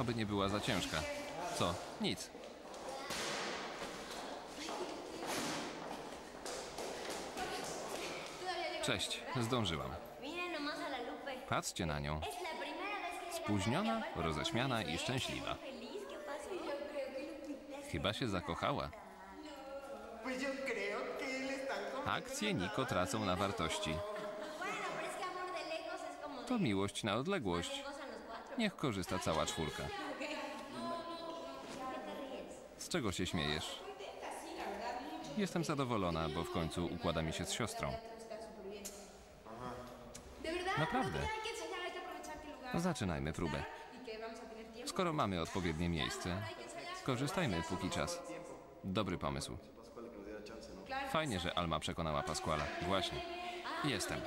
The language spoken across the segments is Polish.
Oby nie była za ciężka. Co? Nic. Cześć, zdążyłam. Patrzcie na nią. Spóźniona, roześmiana i szczęśliwa. Chyba się zakochała. Akcje Niko tracą na wartości. To miłość na odległość. Niech korzysta cała czwórka. Z czego się śmiejesz? Jestem zadowolona, bo w końcu układa mi się z siostrą. Naprawdę. no, Zaczynajmy próbę. Skoro mamy odpowiednie miejsce, skorzystajmy póki czas. Dobry pomysł. Fajnie, że Alma przekonała Pasquala. Właśnie. Jestem.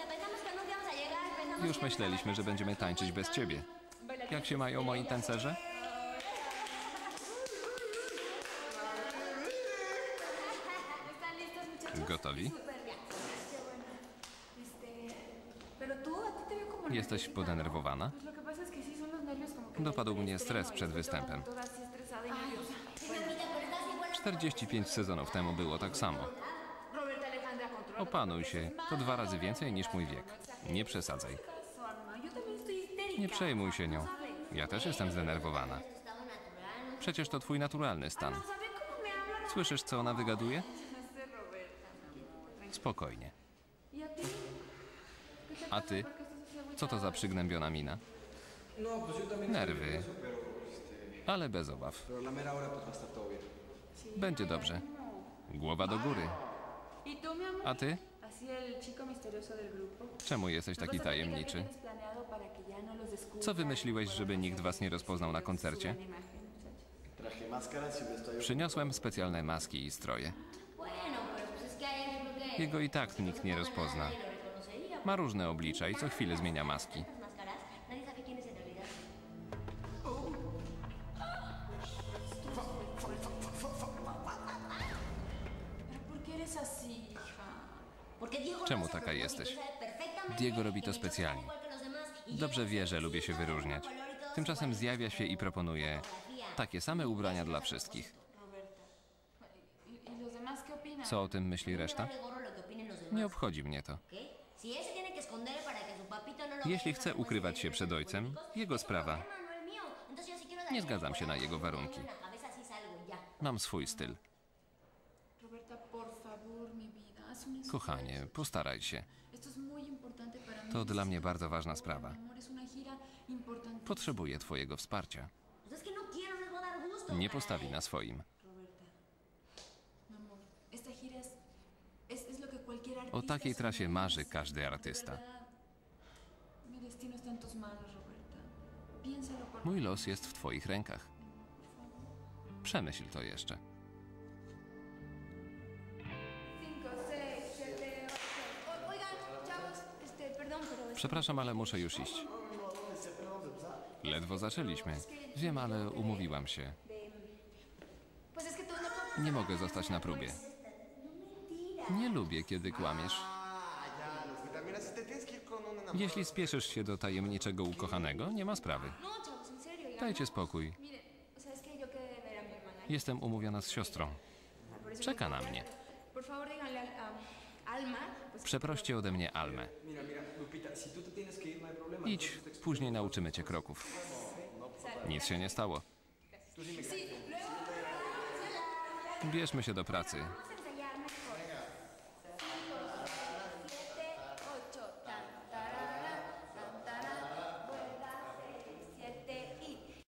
Już myśleliśmy, że będziemy tańczyć bez ciebie. Jak się mają moi tancerze? Gotowi? Jesteś podenerwowana? Dopadł mnie stres przed występem. toda así estresada y nerviosa. Lupita, pero estás igual. 45 sezonów temu było tak samo. Opanuj się. To dwa razy więcej niż mój wiek. Nie przesadzaj. Nie przejmuj się nią. Ja też jestem zdenerwowana. Przecież to twój naturalny stan. Słyszysz, co ona wygaduje? Spokojnie. ¿Y a ty? ¿Por qué estás así Co to za przygnębiona mina? Nerwy. Ale bez obaw. Będzie dobrze. Głowa do góry. A ty? Czemu jesteś taki tajemniczy? Co wymyśliłeś, żeby nikt was nie rozpoznał na koncercie? Y. Przyniosłem specjalne maski i stroje. Jego i tak nikt nie rozpozna. Reconocería. Ma różne oblicza i co chwilę zmienia maski. Czemu taka jesteś? Diego robi to specjalnie. y Dobrze wie, że lubię się y wyróżniać. todos Tymczasem zjawia się i proponuje takie same ubrania dla wszystkich. ¿Y, y? Co o tym myśli reszta? Nie obchodzi mnie to. no Jeśli vea, chce ukrywać się przed de ojcem, jego sprawa. no Nie zgadzam się na jego warunki. y. Mam swój styl. Kochanie, postaraj się. To dla mnie bardzo ważna sprawa. Potrzebuję twojego wsparcia. No. Nie postawi na swoim. O takiej trasie marzy każdy artysta. Mój los jest w twoich rękach. Przemyśl to jeszcze. Przepraszam, ale muszę już iść. Ledwo zaczęliśmy. Wiem, ale umówiłam się. Nie mogę zostać na próbie. Nie lubię, kiedy kłamiesz. Jeśli spieszysz się do tajemniczego ukochanego, nie ma sprawy. Dajcie spokój. Jestem umówiona z siostrą. Czeka na mnie. Przeproście ode mnie Almę. No. Idź, później nauczymy cię kroków. Nic się nie stało. Bierzmy się do pracy.